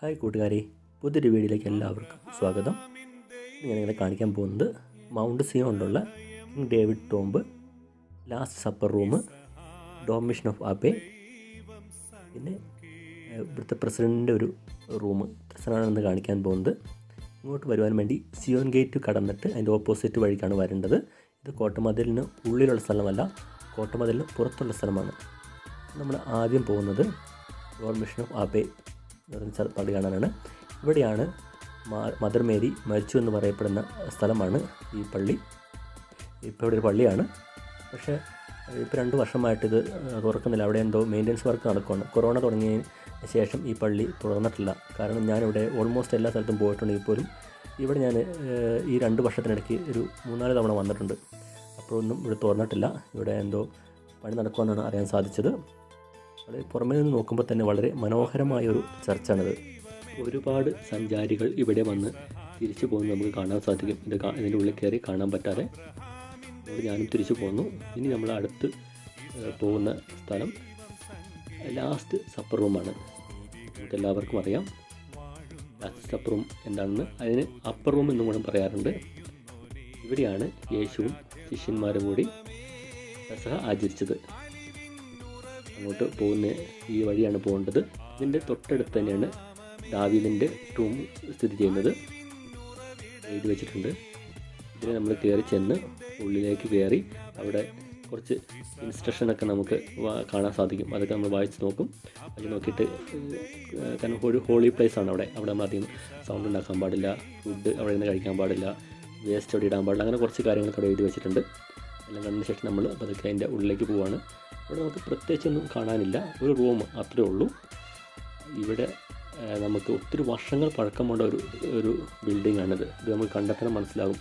Hi കൂട്ടുകാരെ പുതിയൊരു വീഡിയോയിലേക്ക് എല്ലാവർക്കും സ്വാഗതം. ഞാൻ നിങ്ങളെ കാണിക്കാൻ പോകുന്നത് mount സിയോണിലുള്ള king David tomb last supper room dormition of abbey പിന്നെ ഇവിടുത്തെ പ്രസിഡന്റിന്റെ ഒരു റൂം പ്രസിഡന്റാണെന്ന് കാണിക്കാൻ പോകുന്നത്. ഇങ്ങോട്ട് വരുവാൻ വേണ്ടി സിയോൺ ഗേറ്റ് കടന്നിട്ട് അതിന്റെ ഓപ്പോസിറ്റ് വഴിക്കാണ് വരേണ്ടത്. ഇത് കോട്ടമതിലിന് ഉള്ളിലുള്ള സ്ഥലമല്ല കോട്ടമതിലിന് പുറത്തുള്ള സ്ഥലമാണ്. നമ്മൾ ആദ്യം പോകുന്നത് ഡോമിഷൻ ഓഫ് ആപ്പേ എന്ന് പറയുന്ന സ്ഥല- പള്ളി കാണാനാണ്. ഇവിടെയാണ് മദർ മേരി മരിച്ചു എന്ന് പറയപ്പെടുന്ന സ്ഥലമാണ് ഈ പള്ളി. ഇപ്പോൾ ഇവിടെ ഒരു പള്ളിയാണ്. പക്ഷേ ഇപ്പോൾ രണ്ട് വർഷമായിട്ട് ഇത് തുറക്കുന്നില്ല. അവിടെ എന്തോ മെയിന്റനൻസ് വർക്ക് നടക്കുകയാണ് കൊറോണ തുടങ്ങിയതിന് ശേഷം ഈ പള്ളി തുറന്നിട്ടില്ല. കാരണം ഞാനിവിടെ ഓൾമോസ്റ്റ് എല്ലാ സ്ഥലത്തും പോയിട്ടുണ്ടെങ്കിൽ പോലും ഇവിടെ ഞാൻ ഈ രണ്ട് വർഷത്തിനിടയ്ക്ക് ഒരു മൂന്നാൽ തവണ വന്നിട്ടുണ്ട്. അപ്പോഴൊന്നും ഇവിടെ തുറന്നിട്ടില്ല. ഇവിടെ എന്തോ പണി നടക്കുമെന്നാണ് അറിയാൻ സാധിച്ചത്. വളരെ പുറമേ നിന്ന് നോക്കുമ്പോൾ തന്നെ വളരെ മനോഹരമായ ഒരു ചർച്ചാണിത്. ഒരുപാട് സഞ്ചാരികൾ ഇവിടെ വന്ന് തിരിച്ചു പോകുന്നത് നമുക്ക് കാണാൻ സാധിക്കും. ഇത് ഇതിന്റെ ഉള്ളിൽ കയറി കാണാൻ പറ്റാതെ അതുകൊണ്ട് ഞാനും തിരിച്ചു പോന്നു ഇനി നമ്മൾ അടുത്ത് പോകുന്ന സ്ഥലം ലാസ്റ്റ് സപ്പർ റൂമാണ് നമുക്ക് എല്ലാവർക്കും അറിയാം. ലാസ്റ്റ് സപ്പർ റൂം എന്താണെന്ന്. അതിന് അപ്പർ റൂം എന്നും കൂടെ പറയാറുണ്ട്. ഇവിടെയാണ് യേശുവും ശിഷ്യന്മാരും കൂടി പെസഹ ആചരിച്ചത്. അങ്ങോട്ട് പോകുന്ന ഈ വഴിയാണ് പോകേണ്ടത്. ഇതിന്റെ തൊട്ടടുത്ത് തന്നെയാണ് ദാവീദിന്റെ ടൂം സ്ഥിതി ചെയ്യുന്നത്. എഴുതി വെച്ചിട്ടുണ്ട്. ഇതിനെ നമ്മൾ കയറി ചെന്ന് ഉള്ളിലേക്ക് കയറി അവിടെ കുറച്ച് ഇൻസ്ട്രക്ഷനൊക്കെ നമുക്ക് കാണാൻ സാധിക്കും. അതൊക്കെ നമ്മൾ വായിച്ച് നോക്കും. അത് നോക്കിയിട്ട് കാരണം ഒരു ഹോളി പ്ലേസ് ആണ് അവിടെ. അവിടെ നമ്മൾ അധികം സൗണ്ട് ഉണ്ടാക്കാൻ പാടില്ല. ഫുഡ് അവിടെ നിന്ന് കഴിക്കാൻ പാടില്ല. വേസ്റ്റ് അവിടെ ഇടാൻ പാടില്ല. അങ്ങനെ കുറച്ച് കാര്യങ്ങളൊക്കെ അവിടെ എഴുതി വെച്ചിട്ടുണ്ട്. എല്ലാം കണ്ടതിന് ശേഷം നമ്മൾ പതുക്കെ അതിന്റെ ഉള്ളിലേക്ക് പോവാണ്. ഇവിടെ നമുക്ക് പ്രത്യേകിച്ചൊന്നും കാണാനില്ല. ഒരു റൂം അത്രേ ഉള്ളൂ. ഇവിടെ നമുക്ക് ഒത്തിരി വർഷങ്ങൾ പഴക്കമുള്ള ഒരു ഒരു ബിൽഡിംഗ് ആണിത് ഇത് നമുക്ക് കണ്ടെത്താൻ മനസ്സിലാകും.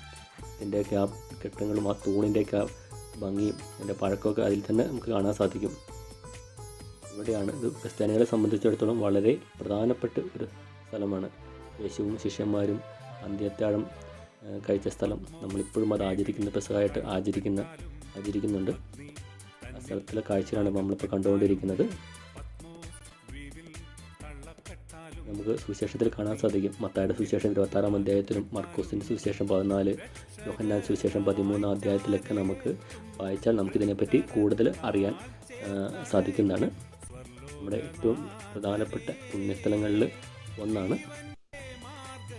ഇതിന്റെയൊക്കെ ആ കെട്ടിടങ്ങളും ആ തൂണിന്റെയൊക്കെ ആ ഭംഗിയും അതിന്റെ പഴക്കമൊക്കെ അതിൽ തന്നെ നമുക്ക് കാണാൻ സാധിക്കും. ഇവിടെയാണ് ഇത് ക്രിസ്ത്യാനികളെ സംബന്ധിച്ചിടത്തോളം വളരെ പ്രധാനപ്പെട്ട ഒരു സ്ഥലമാണ്. യേശുവും ശിഷ്യന്മാരും അന്ത്യത്താഴം കഴിച്ച സ്ഥലം. നമ്മളിപ്പോഴും അത് ആചരിക്കുന്ന പ്രസവമായിട്ട് ആചരിക്കുന്ന ആചരിക്കുന്നുണ്ട്. സ്ഥലത്തിലെ കാഴ്ചകളാണ് നമ്മളിപ്പോൾ കണ്ടുകൊണ്ടിരിക്കുന്നത്. നമുക്ക് സുവിശേഷത്തിൽ കാണാൻ സാധിക്കും. മത്തായുടെ സുവിശേഷം ഇരുപത്താറാം അധ്യായത്തിലും മർക്കോസിന്റെ സുവിശേഷം പതിനാല് യോഹന്നാൻ സുവിശേഷം പതിമൂന്നാം അധ്യായത്തിലൊക്കെ നമുക്ക് വായിച്ചാൽ നമുക്കിതിനെപ്പറ്റി കൂടുതൽ അറിയാൻ സാധിക്കുന്നതാണ്. നമ്മുടെ ഏറ്റവും പ്രധാനപ്പെട്ട പുണ്യസ്ഥലങ്ങളിൽ ഒന്നാണ്.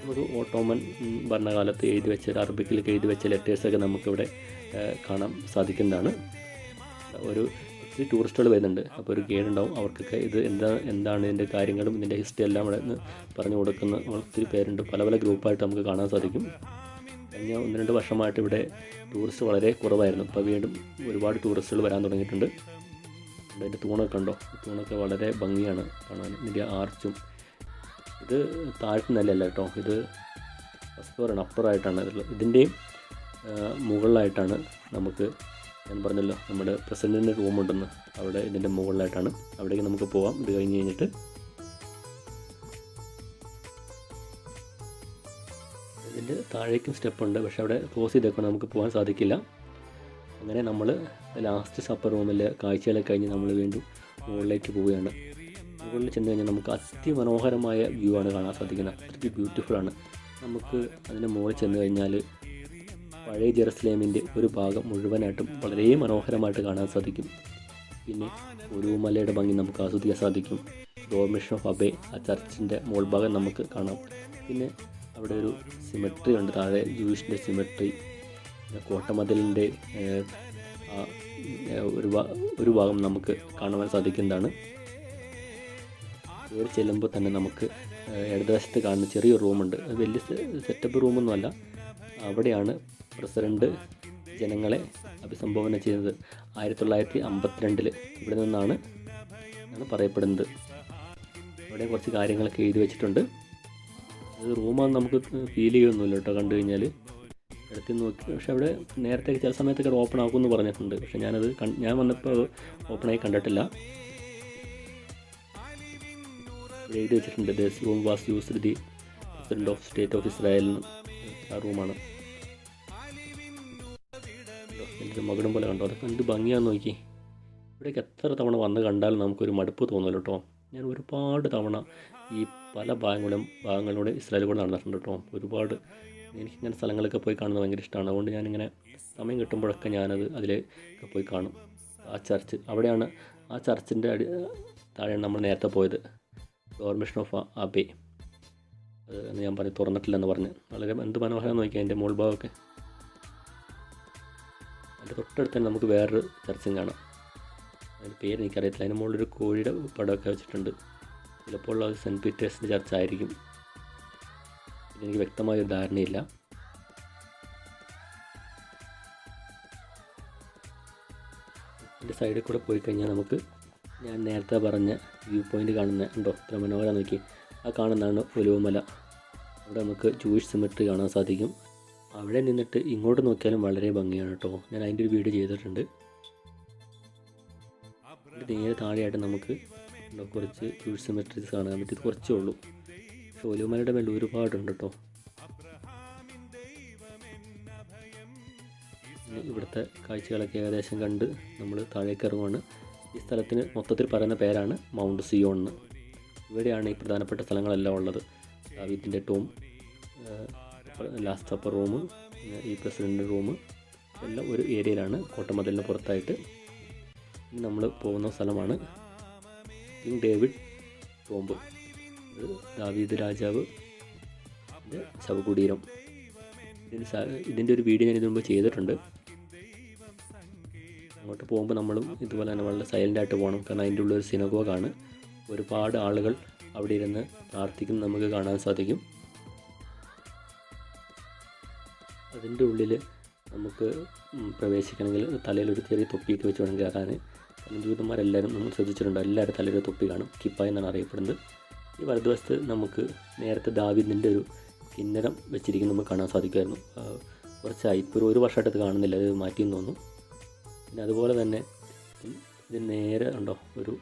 നമുക്ക് ഓട്ടോമൻ ഭരണകാലത്ത് എഴുതി വെച്ച അറബിക്കിൽ എഴുതി വെച്ച ലെറ്റേഴ്സൊക്കെ നമുക്കിവിടെ കാണാൻ സാധിക്കുന്നതാണ്. ഒരു ഒത്തിരി ടൂറിസ്റ്റുകൾ വരുന്നുണ്ട്. അപ്പോൾ ഒരു ഗൈഡ് ഉണ്ടാവും അവർക്കൊക്കെ ഇത് എന്താ എന്താണ് ഇതിന്റെ കാര്യങ്ങളും ഇതിന്റെ ഹിസ്റ്ററി എല്ലാം ഇവിടെ നിന്ന് പറഞ്ഞു കൊടുക്കുന്ന ഒത്തിരി പേരുണ്ട്. പല പല ഗ്രൂപ്പായിട്ട് നമുക്ക് കാണാൻ സാധിക്കും. കഴിഞ്ഞ ഒന്ന് രണ്ട് വർഷമായിട്ട് ഇവിടെ ടൂറിസ്റ്റ് വളരെ കുറവായിരുന്നു. ഇപ്പോൾ വീണ്ടും ഒരുപാട് ടൂറിസ്റ്റുകൾ വരാൻ തുടങ്ങിയിട്ടുണ്ട്. അതിന്റെ തൂണൊക്കെ ഉണ്ടോ തൂണൊക്കെ വളരെ ഭംഗിയാണ് കാണാൻ. ഇതിന്റെ ആർച്ചും ഇത് താഴ്ത്തു നിലയല്ല കേട്ടോ. ഇത് ഫസ്റ്റ് ഫ്ലോറാണ് അപ്പറായിട്ടാണ് ഇതിന്റെയും മുകളിലായിട്ടാണ് നമുക്ക് ഞാൻ പറഞ്ഞല്ലോ നമ്മുടെ പ്രസിഡന്റിന്റെ റൂമുണ്ടെന്ന്. അവിടെ ഇതിന്റെ മുകളിലായിട്ടാണ്. അവിടേക്ക് നമുക്ക് പോവാം. ഇത് കഴിഞ്ഞ് കഴിഞ്ഞിട്ട് ഇതിന്റെ താഴേക്കും സ്റ്റെപ്പുണ്ട്. പക്ഷേ അവിടെ ക്ലോസ് ചെയ്തേക്കണം നമുക്ക് പോകാൻ സാധിക്കില്ല. അങ്ങനെ നമ്മൾ ലാസ്റ്റ് സപ്പർ റൂമിലെ കാഴ്ചകളൊക്കെ കഴിഞ്ഞ് നമ്മൾ വീണ്ടും മുകളിലേക്ക് പോവുകയാണ്. മുകളിൽ ചെന്ന് കഴിഞ്ഞാൽ നമുക്ക് അതിമനോഹരമായ വ്യൂ ആണ് കാണാൻ സാധിക്കുന്നത്. അത്രയ്ക്ക് ബ്യൂട്ടിഫുൾ ആണ്. നമുക്ക് അതിന്റെ മുകളിൽ ചെന്ന് കഴിഞ്ഞാൽ പഴയ ജെറുസലേമിന്റെ ഒരു ഭാഗം മുഴുവനായിട്ടും വളരെ മനോഹരമായിട്ട് കാണാൻ സാധിക്കും. പിന്നെ ഒരു മലയുടെ ഭംഗി നമുക്ക് ആസ്വദിക്കാൻ സാധിക്കും. ഡോർമിഷൻ ഓഫ് അബേ ആ ചർച്ചിന്റെ മുകൾ ഭാഗം നമുക്ക് കാണാം. പിന്നെ അവിടെ ഒരു സിമെട്രി ഉണ്ട് താഴെ ജൂയിഷിന്റെ സിമെട്രി കോട്ടമതിലിന്റെ ഒരു ഒരു ഭാഗം നമുക്ക് കാണുവാൻ സാധിക്കുന്നതാണ്. കയറി ചെല്ലുമ്പോൾ തന്നെ നമുക്ക് ഇടതുവശത്ത് കാണുന്ന ചെറിയൊരു റൂമുണ്ട് വലിയ സെറ്റപ്പ് റൂമൊന്നുമല്ല അവിടെയാണ് പ്രസിഡന്റ് ജനങ്ങളെ അഭിസംബോധന ചെയ്യുന്നത് ആയിരത്തി തൊള്ളായിരത്തി അമ്പത്തിരണ്ടിൽ ഇവിടെ നിന്നാണ് എന്ന് പറയപ്പെടുന്നത്. ഇവിടെ കുറച്ച് കാര്യങ്ങളൊക്കെ എഴുതി വെച്ചിട്ടുണ്ട്. അത് റൂമാണ് നമുക്ക് ഫീൽ ചെയ്യുമൊന്നുമില്ല കേട്ടോ കണ്ടു കഴിഞ്ഞാൽ എടുത്ത് നോക്കി. പക്ഷേ അവിടെ നേരത്തെ ചില സമയത്തൊക്കെ ഓപ്പൺ ആക്കുമെന്ന് പറഞ്ഞിട്ടുണ്ട്. പക്ഷേ ഞാനത് ഞാൻ വന്നപ്പോൾ ഓപ്പണായി കണ്ടിട്ടില്ല. എഴുതി വെച്ചിട്ടുണ്ട് this room was used the president of state of ഇസ്രായേലിന് ആ റൂമാണ്. എന്റെ മകടും പോലെ കണ്ടോ? അതൊക്കെ എന്ത് ഭംഗിയാന്ന് നോക്കി. ഇവിടേക്ക് എത്ര തവണ വന്ന് കണ്ടാലും നമുക്കൊരു മടുപ്പ് തോന്നുമല്ലോ കേട്ടോ ഞാൻ ഒരുപാട് തവണ ഈ പല ഭാഗങ്ങളും ഭാഗങ്ങളിലൂടെ ഇസ്രായേലിലൂടെ നടന്നിട്ടുണ്ട് കേട്ടോ ഒരുപാട് എനിക്ക് എനിക്കിങ്ങനെ സ്ഥലങ്ങളൊക്കെ പോയി കാണുന്നത് ഭയങ്കര ഇഷ്ടമാണ് അതുകൊണ്ട് ഞാനിങ്ങനെ സമയം കിട്ടുമ്പോഴൊക്കെ ഞാനത് അതിലേക്ക് പോയി കാണും. ആ ചർച്ച് അവിടെയാണ് ആ ചർച്ചിന്റെ അടി താഴെയാണ് നമ്മൾ നേരത്തെ പോയത്. ഡോർമിഷൻ ഓഫ് അബേ അത് ഞാൻ പറഞ്ഞു തുറന്നിട്ടില്ലെന്ന് പറഞ്ഞ്. വളരെ എന്ത് മനോഹരം നോക്കിയാൽ അതിന്റെ മുകൾ ഭാഗമൊക്കെ അതിന്റെ തൊട്ടടുത്ത് തന്നെ നമുക്ക് വേറൊരു ചർച്ചും കാണാം. അതിന്റെ പേര് എനിക്കറിയത്തില്ല. അതിന് മുകളിലൊരു കോഴിയുടെ പടമൊക്കെ വെച്ചിട്ടുണ്ട്. ചിലപ്പോൾ അത് സെന്റ് പീറ്റേഴ്സിന്റെ ചർച്ച ആയിരിക്കും എനിക്ക് വ്യക്തമായ ഒരു ധാരണയില്ല. സൈഡിൽ കൂടെ പോയി കഴിഞ്ഞാൽ നമുക്ക് ഞാൻ നേരത്തെ പറഞ്ഞ വ്യൂ പോയിന്റ് കാണുന്ന ഉണ്ടോ? ഇത്ര മനോഹരം നോക്കി. ആ കാണുന്നതാണ് ഒലുവമല. അവിടെ നമുക്ക് ജൂയിഷ് സിമിട്രി കാണാൻ സാധിക്കും. അവിടെ നിന്നിട്ട് ഇങ്ങോട്ട് നോക്കിയാലും വളരെ ഭംഗിയാണ് കേട്ടോ. ഞാൻ അതിന്റെ ഒരു വീഡിയോ ചെയ്തിട്ടുണ്ട്. നേരെ താഴെയായിട്ട് നമുക്ക് കുറച്ച് ജൂയിഷ് സിമെട്രീസ് കാണാൻ പറ്റിയത് കുറച്ചേ ഉള്ളൂ. ഷോലുമാരുടെ മേലെ ഒരുപാടുണ്ട് കേട്ടോ. ഇവിടുത്തെ കാഴ്ചകളൊക്കെ ഏകദേശം കണ്ട് നമ്മൾ താഴേക്ക് ഇറങ്ങുവാണ്. ഈ സ്ഥലത്തിന് മൊത്തത്തിൽ പറയുന്ന പേരാണ് മൗണ്ട് സിയോൺ ഇവിടെയാണ് ഈ പ്രധാനപ്പെട്ട സ്ഥലങ്ങളെല്ലാം ഉള്ളത്. ദാവീദിന്റെ ടോം ലാസ്റ്റ് അപ്പർ റൂം ഈ പ്രസിഡന്റ് റൂം എല്ലാം ഒരു ഏരിയയിലാണ് കോട്ടമതിലിന് പുറത്തായിട്ട് നമ്മൾ പോകുന്ന സ്ഥലമാണ് കിങ് ഡേവിഡ് ടോംബ് ദാവീദ് രാജാവ് ശവകുടീരം. ഇതിന് ഇതിന്റെ ഒരു വീഡിയോ ഞാൻ ഇതിനു മുമ്പ് ചെയ്തിട്ടുണ്ട്. അങ്ങോട്ട് പോകുമ്പോൾ നമ്മളും ഇതുപോലെ തന്നെ വളരെ സൈലന്റായിട്ട് പോകണം കാരണം അതിന്റെ ഉള്ളിൽ ഒരു സിനഗോഗാണ് ഒരുപാട് ആളുകൾ അവിടെ ഇരുന്ന് പ്രാർത്ഥിക്കുന്നത് നമുക്ക് കാണാൻ സാധിക്കും. അതിന്റെ ഉള്ളിൽ നമുക്ക് പ്രവേശിക്കണമെങ്കിൽ തലയിൽ ഒരു ചെറിയ തൊപ്പിയൊക്കെ വെച്ച് വേണമെങ്കിൽ കയറാൻ കാരണം ജൂതന്മാരെല്ലാവരും നമ്മൾ ശ്രദ്ധിച്ചിട്ടുണ്ട്. എല്ലാവരും തലയിൽ ഒരു തൊപ്പി കാണും. കിപ്പ എന്നാണ് അറിയപ്പെടുന്നത്. ഈ വലതുവശത്ത് നമുക്ക് നേരത്തെ ദാവിദിന്റെ ഒരു കിന്നരം വെച്ചിരിക്കുന്നത് നമുക്ക് കാണാൻ സാധിക്കുമായിരുന്നു. കുറച്ച് കുറച്ചായി. ഇപ്പോൾ ഒരു ഒരു വർഷമായിട്ട് അത് കാണുന്നില്ല. അത് മാറ്റിയെന്ന് തോന്നുന്നു. പിന്നെ അതുപോലെ തന്നെ ഇത് നേരെ ഉണ്ടോ? ഒരു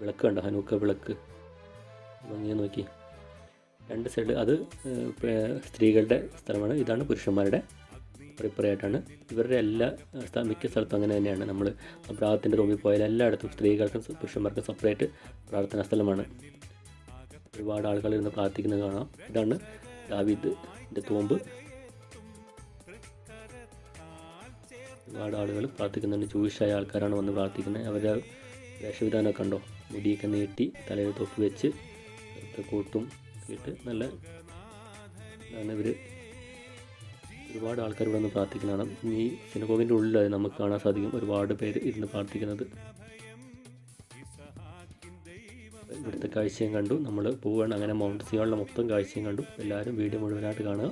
വിളക്ക് കണ്ടോ? ഹനൂക്ക വിളക്ക്. ഭംഗിയെ നോക്കി. രണ്ട് സൈഡ് അത് സ്ത്രീകളുടെ സ്ഥലമാണ്. ഇതാണ് പുരുഷന്മാരുടെ പ്രിപ്പറായിട്ടാണ് ഇവരുടെ എല്ലാ മിക്ക സ്ഥലത്തും അങ്ങനെ തന്നെയാണ് നമ്മൾ പ്രാർത്ഥന്റെ റൂമിൽ പോയാൽ എല്ലായിടത്തും സ്ത്രീകൾക്കും പുരുഷന്മാർക്കും സെപ്പറേറ്റ് പ്രാർത്ഥനാ സ്ഥലമാണ്. ഒരുപാട് ആളുകൾ ഇരുന്ന് പ്രാർത്ഥിക്കുന്നത് കാണാം. ഇതാണ് ദാവീദിന്റെ തോമ്പ്. ഒരുപാട് ആളുകൾ പ്രാർത്ഥിക്കുന്നുണ്ട്. ജൂയിഷായ ആൾക്കാരാണ് വന്ന് പ്രാർത്ഥിക്കുന്നത്. അവരുടെ വേഷവിധാനമൊക്കെ ഉണ്ടോ മുടിയൊക്കെ നീട്ടി തലയിൽ തൊപ്പി വെച്ച് കോട്ടും ഇട്ട് നല്ല കാരണം ഇവർ ഒരുപാട് ആൾക്കാർ ഇവിടെ നിന്ന് പ്രാർത്ഥിക്കുന്നതാണ്. ഈ സിനഗോഗിന്റെ ഉള്ളിൽ നമുക്ക് കാണാൻ സാധിക്കും. ഒരുപാട് പേര് ഇരുന്ന് പ്രാർത്ഥിക്കുന്നത്. ഇവിടുത്തെ കാഴ്ചയും കണ്ടു. നമ്മൾ പോവുകയാണ്. അങ്ങനെ മൗണ്ട് സിയോണിലെ മൊത്തം കാഴ്ചയും കണ്ടു. എല്ലാവരും വീഡിയോ മുഴുവനായിട്ട് കാണുക.